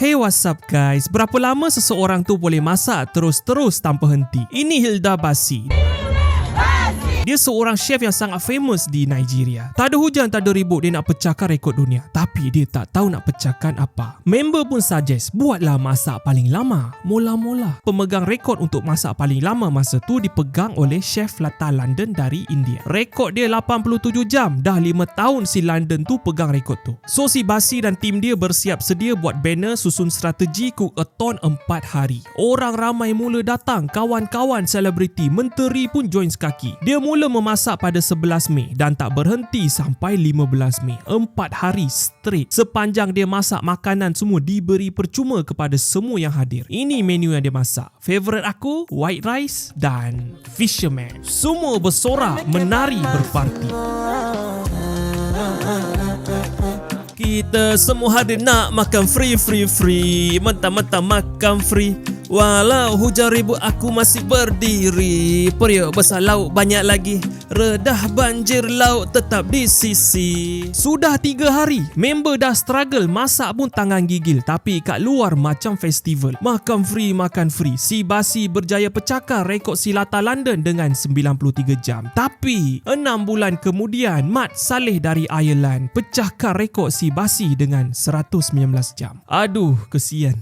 Hey what's up guys, berapa lama seseorang tu boleh masak terus-terus tanpa henti? Ini Hilda Basi. Dia seorang chef yang sangat famous di Nigeria. Tak ada hujan, tak ada ribut, dia nak pecahkan rekod dunia. Tapi dia tak tahu nak pecahkan apa. Member pun suggest, buatlah masak paling lama. Mula-mula. Pemegang rekod untuk masak paling lama masa tu dipegang oleh chef Lata London dari India. Rekod dia 87 jam. Dah 5 tahun si London tu pegang rekod tu. So si Basi dan tim dia bersiap sedia buat banner susun strategi cook-a-thon 4 hari. Orang ramai mula datang, kawan-kawan selebriti, menteri pun join sekaki. Dia mula memasak pada 11 Mei dan tak berhenti sampai 15 Mei. 4 hari straight. Sepanjang dia masak makanan semua diberi percuma kepada semua yang hadir. Ini menu yang dia masak. Favorite aku, white rice dan fisherman. Semua bersorak, menari, berparti. Kita semua hadir nak makan free free free Mentah-mentah makan free Walau hujan ribut aku masih berdiri. Periuk besar laut banyak lagi. Redah banjir laut tetap di sisi. Sudah tiga hari Member dah struggle Masak pun tangan gigil. Tapi kat luar macam festival. Makan free makan free. Si Basi berjaya pecahkan rekod silata London dengan 93 jam. Tapi enam bulan kemudian Mat Saleh dari Ireland Pecahkan rekod si Basi dengan 119 jam. Aduh kesian